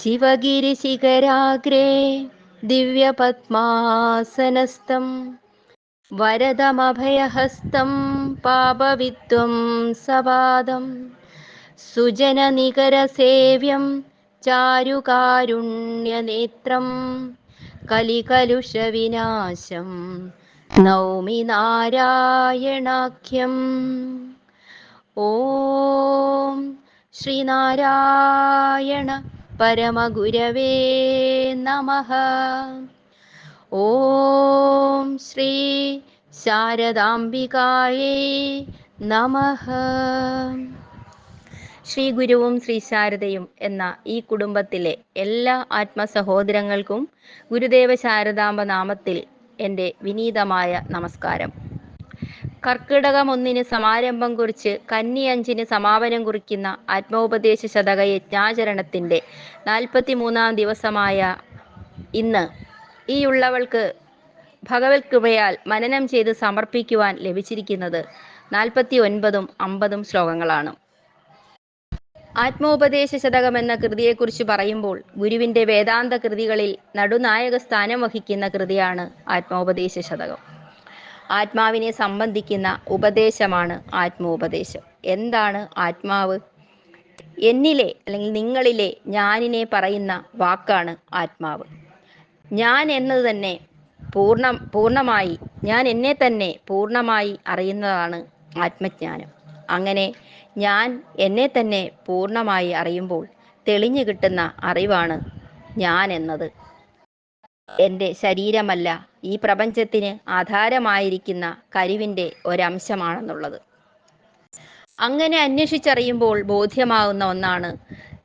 ശിവഗിരിശിഖരാഗ്രേ ദിവ്യപത്മാസനസ്ഥം വരദമഭയഹസ്തം പാപവിദ്വം സവാദം. സുജനനികരസേവ്യം ചാരുകാരുണ്യനേത്രം. കലികലുഷവിനാശം നൗമി നാരായണാഖ്യം ഓം ശ്രീനാരായണ പരമഗുരവേ നമ ഓം ശ്രീ ശാരദാംബികായേ നമ ശ്രീ ഗുരുവും ശ്രീ ശാരദയും എന്ന ഈ കുടുംബത്തിലെ എല്ലാ ആത്മസഹോദരങ്ങൾക്കും ഗുരുദേവ ശാരദാംബ നാമത്തിൽ എന്റെ വിനീതമായ നമസ്കാരം. കർക്കിടകം ഒന്നിന് സമാരംഭം കുറിച്ച് കന്നി അഞ്ചിന് സമാപനം കുറിക്കുന്ന ആത്മോപദേശ ശതക യജ്ഞാചരണത്തിന്റെ നാൽപ്പത്തി മൂന്നാം ദിവസമായ ഇന്ന് ഈ ഉള്ളവൾക്ക് ഭഗവത് കൃപയാൽ മനനം ചെയ്ത് സമർപ്പിക്കുവാൻ ലഭിച്ചിരിക്കുന്നത് നാൽപ്പത്തി ഒൻപതും അമ്പതും ശ്ലോകങ്ങളാണ്. ആത്മോപദേശ ശതകം എന്ന കൃതിയെക്കുറിച്ച് പറയുമ്പോൾ ഗുരുവിന്റെ വേദാന്ത കൃതികളിൽ നടുനായക സ്ഥാനം വഹിക്കുന്ന കൃതിയാണ് ആത്മോപദേശ ശതകം. ആത്മാവിനെ സംബന്ധിക്കുന്ന ഉപദേശമാണ് ആത്മോപദേശം. എന്താണ് ആത്മാവ്? എന്നിലെ അല്ലെങ്കിൽ നിങ്ങളിലെ ഞാനിനെ പറയുന്ന വാക്കാണ് ആത്മാവ്. ഞാൻ എന്നത് തന്നെ പൂർണ പൂർണമായി ഞാൻ എന്നെ തന്നെ പൂർണമായി അറിയുന്നതാണ് ആത്മജ്ഞാനം. അങ്ങനെ ഞാൻ എന്നെ തന്നെ പൂർണമായി അറിയുമ്പോൾ തെളിഞ്ഞു കിട്ടുന്ന അറിവാണ് ഞാൻ എന്നത്. എന്റെ ശരീരമല്ല ഈ പ്രപഞ്ചത്തിന് ആധാരമായിരിക്കുന്ന കരുവിന്റെ ഒരംശമാണെന്നുള്ളത്. അങ്ങനെ അന്വേഷിച്ചറിയുമ്പോൾ ബോധ്യമാകുന്ന ഒന്നാണ്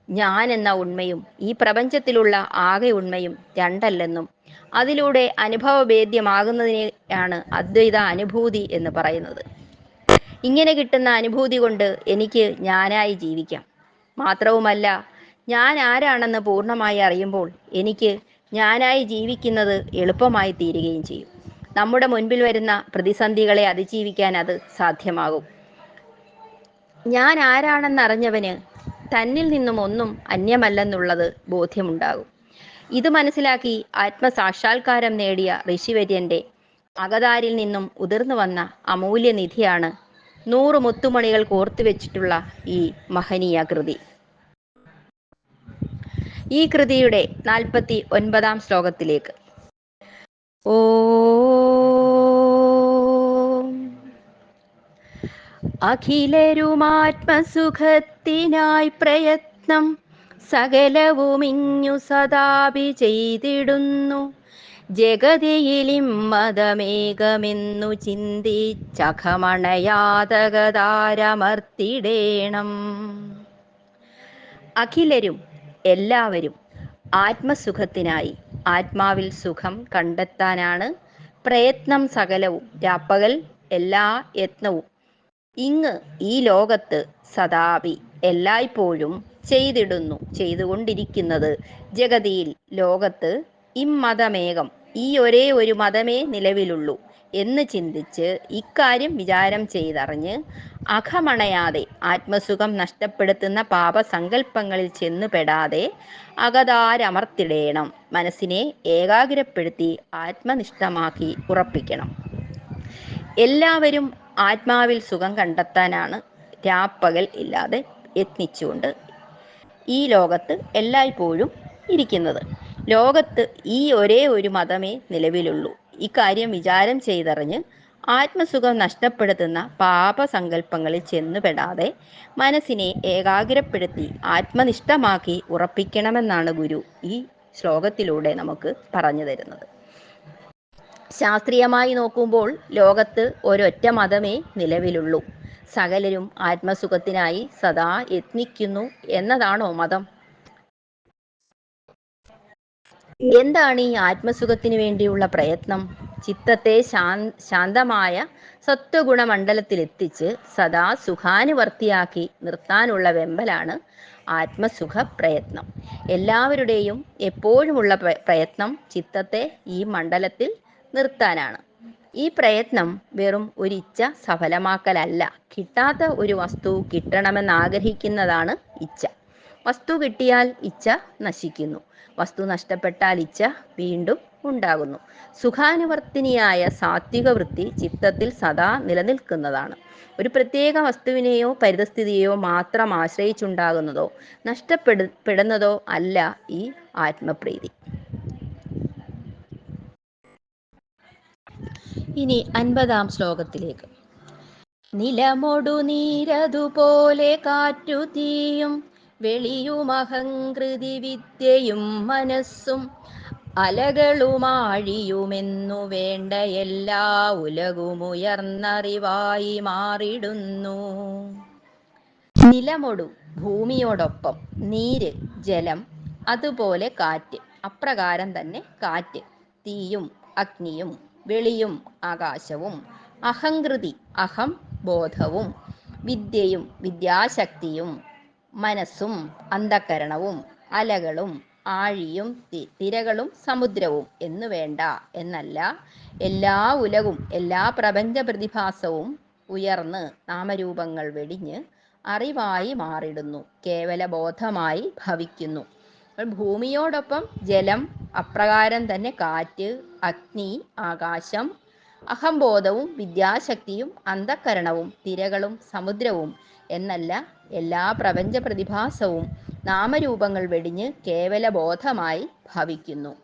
ഞാൻ എന്ന ഉണ്മയും ഈ പ്രപഞ്ചത്തിലുള്ള ആകെ ഉണ്മയും രണ്ടല്ലെന്നും അതിലൂടെ അനുഭവഭേദ്യമാകുന്നതിനെയാണ് അദ്വൈത അനുഭൂതി എന്ന് പറയുന്നത്. ഇങ്ങനെ കിട്ടുന്ന അനുഭൂതി കൊണ്ട് എനിക്ക് ഞാനായി ജീവിക്കാം. മാത്രവുമല്ല ഞാൻ ആരാണെന്ന് പൂർണമായി അറിയുമ്പോൾ എനിക്ക് ഞാനായി ജീവിക്കുന്നത് എളുപ്പമായി തീരുകയും ചെയ്യും. നമ്മുടെ മുൻപിൽ വരുന്ന പ്രതിസന്ധികളെ അതിജീവിക്കാൻ അത് സാധ്യമാകും. ഞാൻ ആരാണെന്നറിഞ്ഞവന് തന്നിൽ നിന്നും ഒന്നും അന്യമല്ലെന്നുള്ളത് ബോധ്യമുണ്ടാകും. ഇത് മനസ്സിലാക്കി ആത്മസാക്ഷാത്കാരം നേടിയ ഋഷിവര്യന്റെ അകതാരിൽ നിന്നും ഉതിർന്നു വന്ന അമൂല്യനിധിയാണ് നൂറ് മുത്തുമണികൾ കോർത്തു വെച്ചിട്ടുള്ള ഈ മഹനീയ കൃതി. ഈ കൃതിയുടെ നാൽപ്പത്തി ഒൻപതാം ശ്ലോകത്തിലേക്ക്. ഓ. അഖിലരുമാത്മസുഖത്തിനായി പ്രയത്നം സകലവുമിഞ്ഞു സദാപി ചെയ്തിടുന്നു. ജഗതിയിലും മതമേകമെന്നു ചിന്തിച്ചഖമണയാതകതാരമർത്തിടേണം. അഖിലരും എല്ലാവരും ആത്മസുഖത്തിനായി ആത്മാവിൽ സുഖം കണ്ടെത്താനാണ് പ്രയത്നം സകലവും. രാപ്പകൽ എല്ലാ യത്നവും. ഇങ്ങ് ഈ ലോകത്ത് സദാപി എല്ലായ്പ്പോഴും ചെയ്തിടുന്നു ചെയ്തുകൊണ്ടിരിക്കുന്നത് ജഗതിയിൽ. ലോകത്ത് ഇമ്മതമേകം ഈ ഒരേ ഒരു മതമേ നിലവിലുള്ളൂ. എന്ന് ചിന്തിച്ച് ഇക്കാര്യം വിചാരം ചെയ്തറിഞ്ഞ് അഖമണയാതെ ആത്മസുഖം നഷ്ടപ്പെടുത്തുന്ന പാപസങ്കല്പങ്ങളിൽ ചെന്നുപെടാതെ അകതാരമർത്തിടേണം മനസ്സിനെ ഏകാഗ്രപ്പെടുത്തി ആത്മനിഷ്ഠമാക്കി ഉറപ്പിക്കണം. എല്ലാവരും ആത്മാവിൽ സുഖം കണ്ടെത്താനാണ് രാപ്പകൽ ഇല്ലാതെ യത്നിച്ചുകൊണ്ട് ഈ ലോകത്ത് എല്ലായ്പ്പോഴും ഇരിക്കുന്നത്. ലോകത്ത് ഈ ഒരേ ഒരു മതമേ നിലവിലുള്ളൂ. ഇക്കാര്യം വിചാരം ചെയ്തറിഞ്ഞ് ആത്മസുഖം നഷ്ടപ്പെടുത്തുന്ന പാപസങ്കല്പങ്ങളിൽ ചെന്നുപെടാതെ മനസ്സിനെ ഏകാഗ്രപ്പെടുത്തി ആത്മനിഷ്ഠമാക്കി ഉറപ്പിക്കണമെന്നാണ് ഗുരു ഈ ശ്ലോകത്തിലൂടെ നമുക്ക് പറഞ്ഞു തരുന്നത്. ശാസ്ത്രീയമായി നോക്കുമ്പോൾ ലോകത്ത് ഒരൊറ്റ മതമേ നിലവിലുള്ളൂ. സകലരും ആത്മസുഖത്തിനായി സദാ യത്നിക്കുന്നു എന്നതാണോ മതം? എന്താണ് ഈ ആത്മസുഖത്തിന് വേണ്ടിയുള്ള പ്രയത്നം? ചിത്തത്തെ ശാന്തമായ സത്വഗുണമണ്ഡലത്തിലെത്തിച്ച് സദാ സുഖാനുവർത്തിയാക്കി നിർത്താനുള്ള വെമ്പലാണ് ആത്മസുഖ പ്രയത്നം എല്ലാവരുടെയും എപ്പോഴുമുള്ള പ്രയത്നം ചിത്തത്തെ ഈ മണ്ഡലത്തിൽ നിർത്താനാണ്. ഈ പ്രയത്നം വെറും ഒരു ഇച്ഛ സഫലമാക്കലല്ല കിട്ടാത്ത ഒരു വസ്തു കിട്ടണമെന്ന് ആഗ്രഹിക്കുന്നതാണ് ഇച്ഛ. വസ്തു കിട്ടിയാൽ ഇച്ഛ നശിക്കുന്നു. വസ്തു നഷ്ടപ്പെട്ടാൽ ഇച്ഛ വീണ്ടും ഉണ്ടാകുന്നു. സുഖാനുവർത്തിനിയായ സാത്വിക വൃത്തി ചിത്തത്തിൽ സദാ നിലനിൽക്കുന്നതാണ്. ഒരു പ്രത്യേക വസ്തുവിനെയോ പരിതസ്ഥിതിയെയോ മാത്രം ആശ്രയിച്ചുണ്ടാകുന്നതോ നഷ്ടപ്പെടുന്നതോ അല്ല ഈ ആത്മപ്രീതി. ഇനി അൻപതാം ശ്ലോകത്തിലേക്ക്. നിലമൊടു നീരതുപോലെ കാറ്റു തീയും വെളിയുമഹങ്കൃതി വിദ്യയും മനസ്സും അലകളുമാഴിയുമെന്നു വേണ്ട എല്ലാ ഉലകുമുയർന്നറിവായി മാറിടുന്നു. നിലമൊടു ഭൂമിയോടൊപ്പം നീര് ജലം അതുപോലെ കാറ്റ്. അപ്രകാരം തന്നെ കാറ്റ്. തീയും അഗ്നിയും വെളിയും ആകാശവും. അഹങ്കൃതി അഹം ബോധവും. വിദ്യയും വിദ്യാശക്തിയും മനസ്സും അന്ധകരണവും അലകളും ആഴിയും തിരകളും സമുദ്രവും എന്നു വേണ്ട എന്നല്ല. എല്ലാ ഉലകും എല്ലാ പ്രപഞ്ച പ്രതിഭാസവും ഉയർന്ന് നാമരൂപങ്ങൾ വെടിഞ്ഞ് അറിവായി മാറിടുന്നു കേവല ബോധമായി ഭവിക്കുന്നു ഭൂമിയോടൊപ്പം ജലം അപ്രകാരം തന്നെ കാറ്റ് അഗ്നി ആകാശം അഹംബോധവും വിദ്യാശക്തിയും അന്ധക്കരണവും തിരകളും സമുദ്രവും എന്നല്ല എല്ലാ പ്രപഞ്ച പ്രതിഭാസവും നാമരൂപങ്ങൾ വെടിഞ്ഞ് കേവല ബോധമായി ഭവിക്കുന്നു.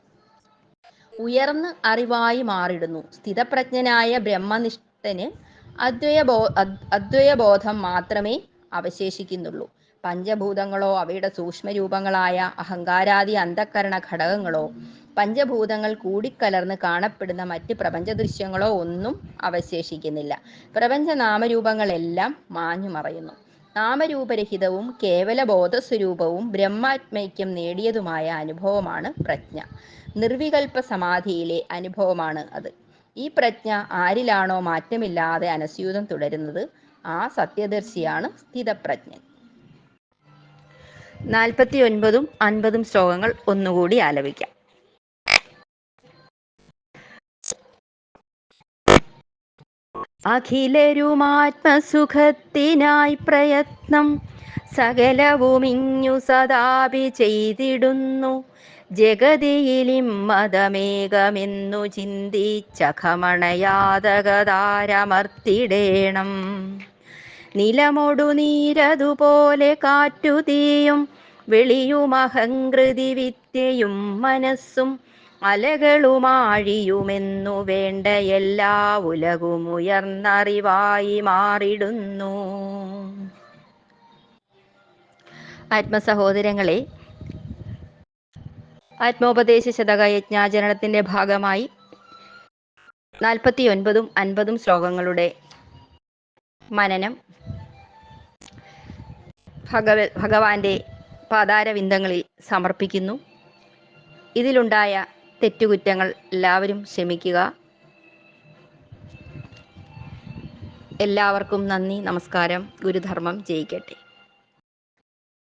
ഉയർന്ന് അറിവായി മാറിടുന്നു. സ്ഥിതപ്രജ്ഞനായ ബ്രഹ്മനിഷ്ഠന് അദ്വയബോ അദ്വയബോധം മാത്രമേ അവശേഷിക്കുന്നുള്ളൂ. പഞ്ചഭൂതങ്ങളോ അവയുടെ സൂക്ഷ്മരൂപങ്ങളായ അഹങ്കാരാദി അന്ധക്കരണ ഘടകങ്ങളോ പഞ്ചഭൂതങ്ങൾ കൂടിക്കലർന്ന് കാണപ്പെടുന്ന മറ്റ് പ്രപഞ്ച ദൃശ്യങ്ങളോ ഒന്നും അവശേഷിക്കുന്നില്ല. പ്രപഞ്ച നാമരൂപങ്ങളെല്ലാം മാഞ്ഞു മറയുന്നു നാമരൂപരഹിതവും കേവല ബോധസ്വരൂപവും ബ്രഹ്മാത്മൈക്യം നേടിയതുമായ അനുഭവമാണ് പ്രജ്ഞ. നിർവികൽപ്പ സമാധിയിലെ അനുഭവമാണ് അത്. ഈ പ്രജ്ഞ ആരിലാണോ മാറ്റമില്ലാതെ അനസ്യൂതം തുടരുന്നത്? ആ സത്യദർശിയാണ് സ്ഥിതപ്രജ്ഞൻ. നാൽപ്പത്തി ഒൻപതും അൻപതും ശ്ലോകങ്ങൾ ഒന്നുകൂടി ആലപിക്കാം. അഖിലരുമാത്മസുഖത്തിനായി പ്രയത്നം സകലവുമിഞ്ഞു സദാപി ചെയ്തിടുന്നു. ജഗതിയിലിമ്മതമേകമെന്നു ചിന്തിച്ചഖമണയാതകതാരമർത്തിടേണം. നിലമൊടു നീരതുപോലെ കാറ്റുതീയും വെളിയുമഹങ്കൃതി വിദ്യയും മനസ്സും അലകളുമാഴിയുമെന്നു വേണ്ട എല്ലാ ഉലകും ഉയർന്നറിവായി മാറിടുന്നു. ആത്മസഹോദരങ്ങളെ ആത്മോപദേശ ശതക യജ്ഞാചരണത്തിന്റെ ഭാഗമായി നാൽപ്പത്തി ഒൻപതും അൻപതും ശ്ലോകങ്ങളുടെ മനനം ഭഗവ ഭഗവാന്റെ പാതാരവിന്ദങ്ങളിൽ സമർപ്പിക്കുന്നു. ഇതിലുണ്ടായ തെറ്റുകുറ്റങ്ങൾ എല്ലാവരും ക്ഷമിക്കുക. എല്ലാവർക്കും നന്ദി നമസ്കാരം. ഗുരുധർമ്മം ജയിക്കട്ടെ.